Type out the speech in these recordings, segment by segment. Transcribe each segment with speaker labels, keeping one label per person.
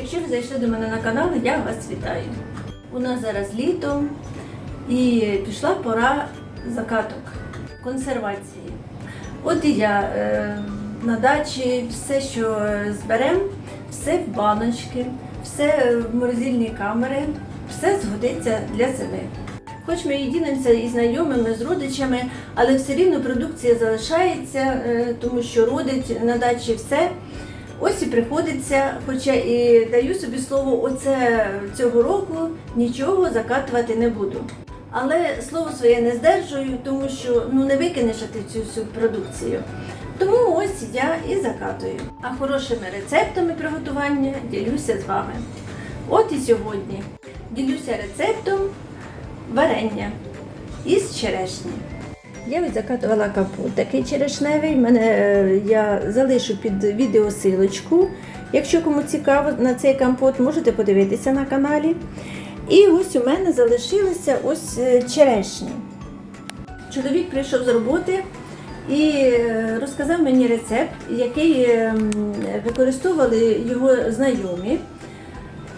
Speaker 1: Якщо ви зайшли до мене на канал, я вас вітаю. У нас зараз літо і пішла пора закаток, консервації. От і я е, на дачі все, що зберемо, все в баночки, все в морозильні камери, все згодиться для зими. Хоч ми і ділимося і знайомими, з родичами, але все рівно продукція залишається, е, тому що родить на дачі все. Ось і приходиться, хоча і даю собі слово, оце цього року нічого закатувати не буду. Але слово своє не здержую, тому що ну не викинеш ти цю всю продукцію. Тому ось я і закатую. А хорошими рецептами приготування ділюся з вами. От і сьогодні ділюся рецептом варення із черешні. Я відзакатувала капут такий черешневий. Мене, е, я залишу під відео силочку. Якщо кому цікаво на цей компот, можете подивитися на каналі. І ось у мене залишилися ось е, черешні. Чоловік прийшов з роботи і е, розказав мені рецепт, який е, використовували його знайомі.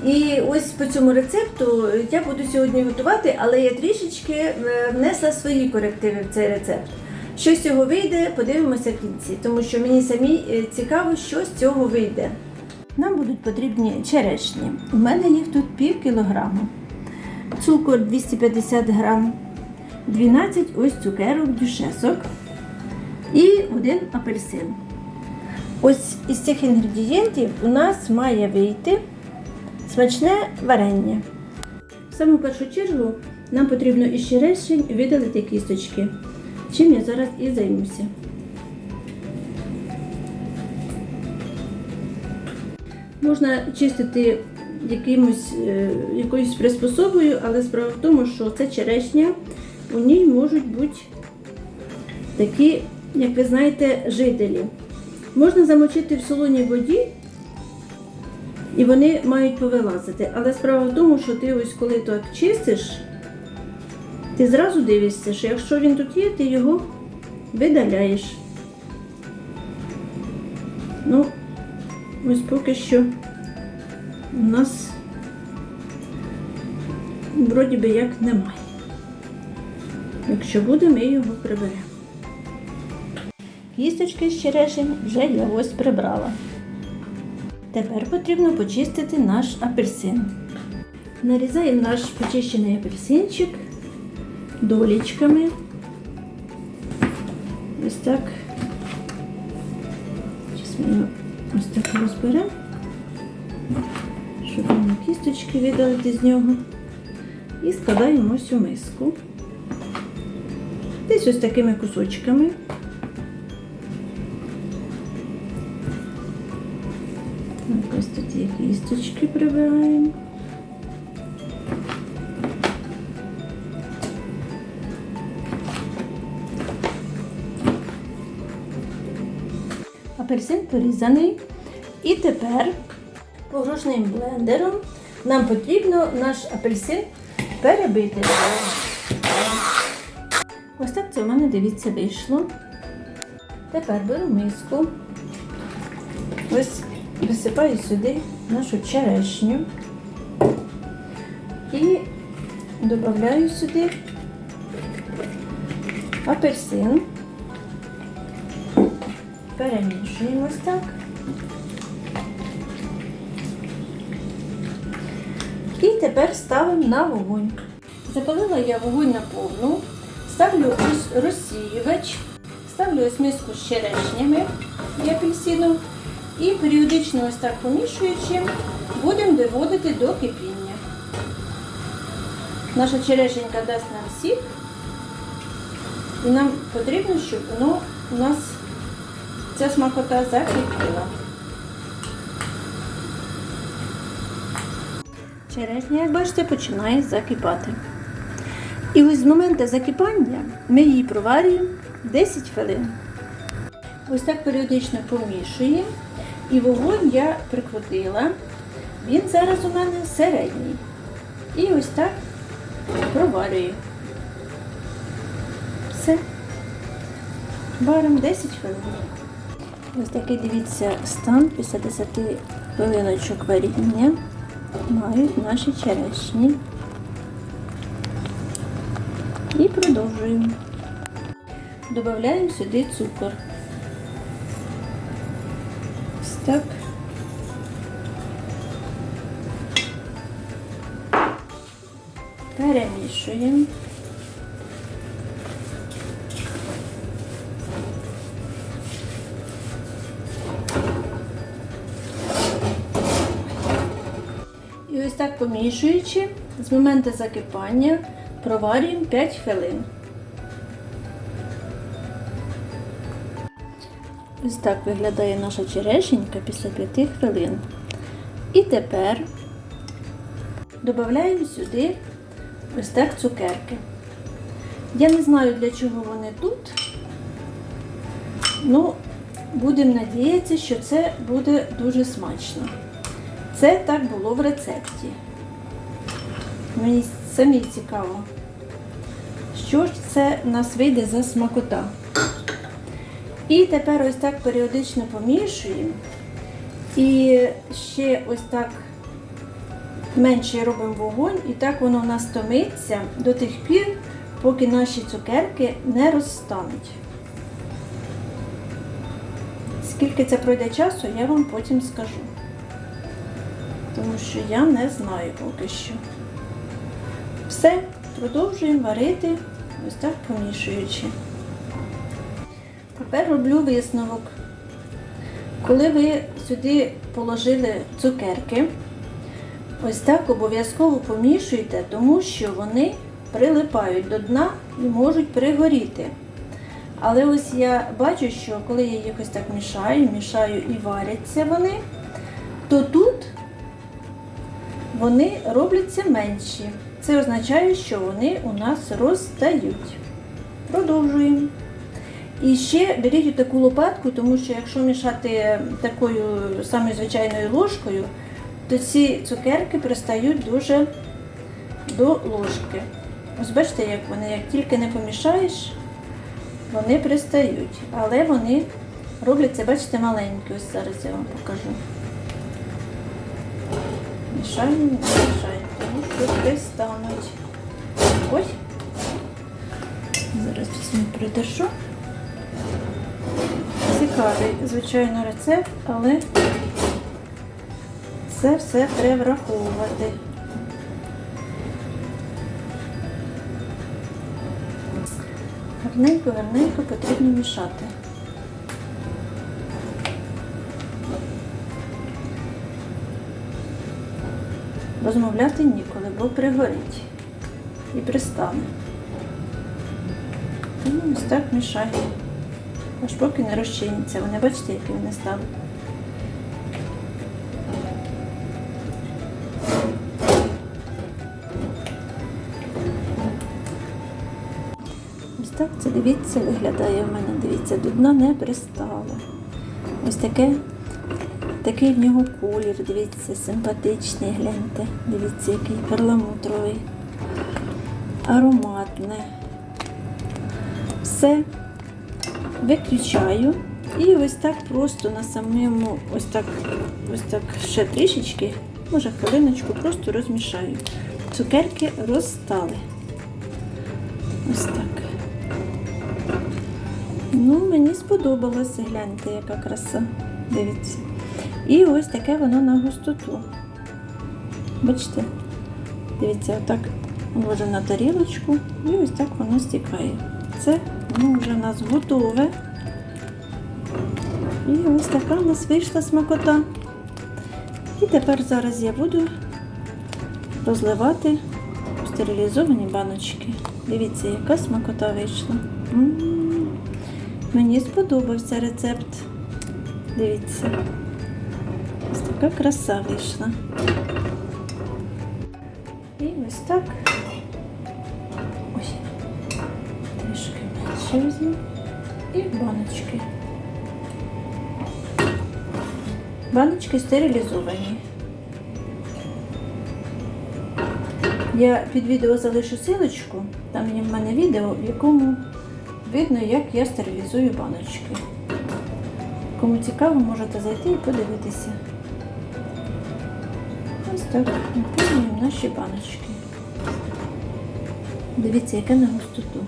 Speaker 1: І ось по цьому рецепту я буду сьогодні готувати, але я трішечки е, внесла свої корективи в цей рецепт. Що з цього вийде, подивимося в кінці, тому що мені самі е, цікаво, що з цього вийде. Нам будуть потрібні черешні. У мене їх тут пів кілограма, цукор 250 грам, 12 ось цукерок, дюшесок і один апельсин. Ось із цих інгредієнтів у нас має вийти смачне варення. В саму першу чергу нам потрібно із черешень видалити кісточки, чим я зараз і займуся. Можна чистити якимось, е, якоюсь приспособою, але справа в тому, що це черешня, у ній можуть бути такі, як ви знаєте, жителі. Можна замочити в солоній воді і вони мають повилазити. Але справа в тому, що ти ось коли так чистиш, ти зразу дивишся, що якщо він тут є, ти його видаляєш. Ну, ось поки що у нас вроді би як немає. Якщо буде, ми його приберемо. Кісточки з черешень вже я ось прибрала. Тепер потрібно почистити наш апельсин. Нарізаємо наш почищений апельсинчик долічками. Ось так. Зараз ми його ось так розберемо, щоб нам кісточки видалити з нього. І складаємо ось у миску. Десь ось такими кусочками. Ось тут є кісточки прибираємо. Апельсин порізаний. І тепер погружним блендером нам потрібно наш апельсин перебити. Ось так це в мене, дивіться, вийшло. Тепер беру миску. Ось висипаю сюди нашу черешню і додаю сюди апельсин. Перемішуємо ось так. І тепер ставимо на вогонь. Запалила я вогонь на повну, ставлю ось розсіювач, ставлю ось миску з черешнями і апельсином. І періодично ось так помішуючи, будемо доводити до кипіння. Наша черешенька дасть нам сік, і нам потрібно, щоб воно у нас ця смакота закипіла. Черешня, як бачите, починає закипати. І ось з моменту закипання ми її проварюємо 10 хвилин. Ось так періодично помішуємо. І вогонь я прикрутила. Він зараз у мене середній. І ось так проварюю. Все. Варимо 10 хвилин. Ось такий, дивіться, стан після 10 хвилиночок варіння мають наші черешні. І продовжуємо. Додаємо сюди цукор. Так. Перемішуємо. І ось так помішуючи, з моменту закипання проварюємо 5 хвилин. Ось так виглядає наша черешенька після 5 хвилин. І тепер додаємо сюди ось так цукерки. Я не знаю, для чого вони тут. Ну, будемо надіятися, що це буде дуже смачно. Це так було в рецепті. Мені самі цікаво, що ж це в нас вийде за смакота. І тепер ось так періодично помішуємо. І ще ось так менше робимо вогонь, і так воно в нас томиться до тих пір, поки наші цукерки не розстануть. Скільки це пройде часу, я вам потім скажу. Тому що я не знаю поки що. Все, продовжуємо варити, ось так помішуючи. Тепер роблю висновок. Коли ви сюди положили цукерки, ось так обов'язково помішуйте, тому що вони прилипають до дна і можуть пригоріти. Але ось я бачу, що коли я їх ось так мішаю, мішаю і варяться вони, то тут вони робляться менші. Це означає, що вони у нас розтають. Продовжуємо. І ще беріть таку лопатку, тому що якщо мішати такою самою звичайною ложкою, то ці цукерки пристають дуже до ложки. Ось бачите, як вони, як тільки не помішаєш, вони пристають. Але вони робляться, бачите, маленькі. Ось зараз я вам покажу. Мішаємо, не мішаємо, тому що пристануть. Ось. Зараз візьму придержу. Цікавий, звичайно, рецепт, але це все треба враховувати. Гарненько, гарненько потрібно мішати. Розмовляти ніколи, бо пригорить і пристане. Тому ось так мішаю. Аж поки не розчиняться. Вони бачите, які вони стали. Ось так це дивіться, виглядає в мене. Дивіться, до дна не пристало. Ось таке, такий в нього колір, дивіться, симпатичний, гляньте. Дивіться, який перламутровий, ароматне. Все виключаю і ось так просто на самому, ось так, ось так ще трішечки, може хвилиночку, просто розмішаю. Цукерки розстали. Ось так. Ну, мені сподобалося, гляньте, яка краса. Дивіться. І ось таке воно на густоту. Бачите? Дивіться, отак ложу на тарілочку і ось так воно стікає. Це воно вже у нас готове. І ось така у нас вийшла смакота. І тепер зараз я буду розливати стерилізовані баночки. Дивіться, яка смакота вийшла. Мені сподобався рецепт. Дивіться. Ось така краса вийшла. Ось так. Ось. Трішки менше візьму. І баночки. Баночки стерилізовані. Я під відео залишу силочку, там є в мене відео, в якому видно, як я стерилізую баночки. Кому цікаво, можете зайти і подивитися. Так наповнюємо наші баночки. Дивіться, яке на густоту.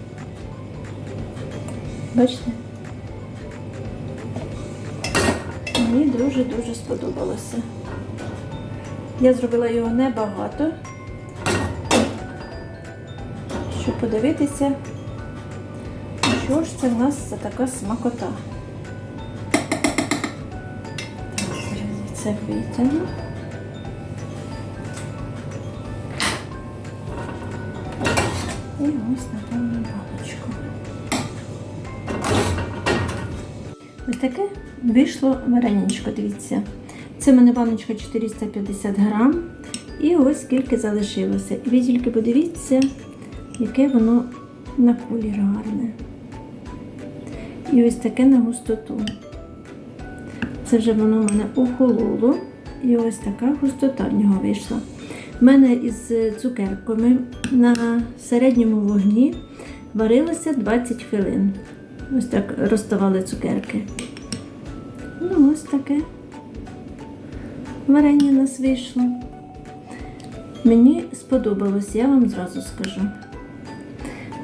Speaker 1: Бачите? Мені дуже-дуже сподобалося. Я зробила його небагато, щоб подивитися, що ж це в нас за така смакота. Це витягну. І ось наповню баночку. Ось таке вийшло вареничко, дивіться. Це в мене баночка 450 грам. І ось скільки залишилося. І ви тільки подивіться, яке воно на колір гарне. І ось таке на густоту. Це вже воно в мене охололо. І ось така густота в нього вийшла. У мене із цукерками на середньому вогні варилося 20 хвилин. Ось так розставали цукерки. Ну, ось таке. Варення у нас вийшло. Мені сподобалось, я вам зразу скажу.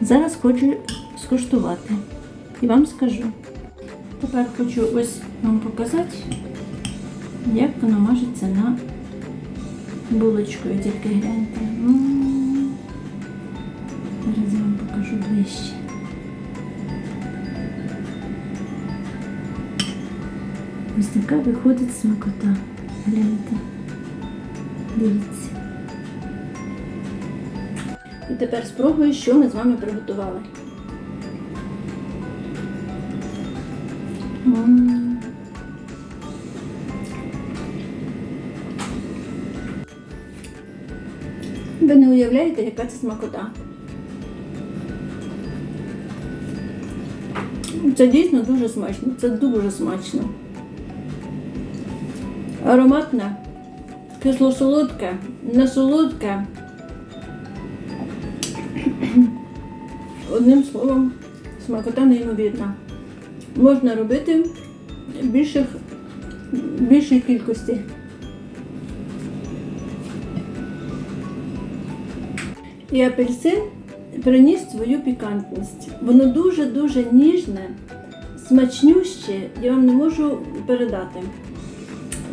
Speaker 1: Зараз хочу скуштувати і вам скажу. Тепер хочу ось вам показати, як воно мажеться на булочкою, тільки гляньте. М. Зараз я вам покажу ближче. Ось така виходить смакота. Гляньте. Дивіться. І тепер спробую, що ми з вами приготували. М. Ви не уявляєте, яка це смакота. Це дійсно дуже смачно. Це дуже смачно. Ароматне, кисло-солодке, не солодке. Одним словом, смакота неймовірна. Можна робити більших, більшій кількості. І апельсин приніс свою пікантність. Воно дуже-дуже ніжне, смачнюще, я вам не можу передати.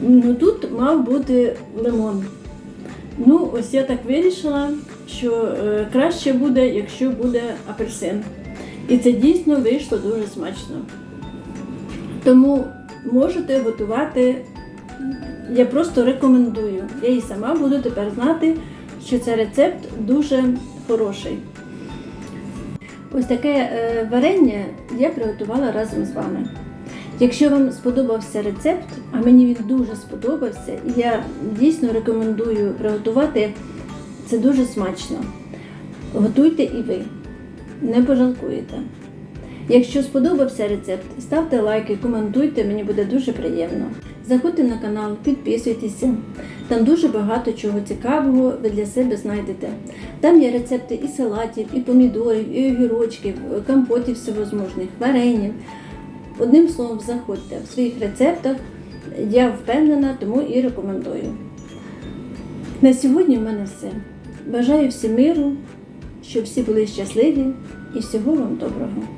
Speaker 1: Ну, тут мав бути лимон. Ну, ось я так вирішила, що е, краще буде, якщо буде апельсин. І це дійсно вийшло дуже смачно. Тому можете готувати, я просто рекомендую. Я і сама буду тепер знати, що цей рецепт дуже хороший. Ось таке е, варення я приготувала разом з вами. Якщо вам сподобався рецепт, а мені він дуже сподобався, і я дійсно рекомендую приготувати це дуже смачно. Готуйте і ви, не пожалкуєте. Якщо сподобався рецепт, ставте лайки, коментуйте, мені буде дуже приємно. Заходьте на канал, підписуйтеся. Там дуже багато чого цікавого ви для себе знайдете. Там є рецепти і салатів, і помідорів, і огірочків, компотів всевозможних, варенів. Одним словом, заходьте в своїх рецептах. Я впевнена, тому і рекомендую. На сьогодні в мене все. Бажаю всім миру, щоб всі були щасливі і всього вам доброго.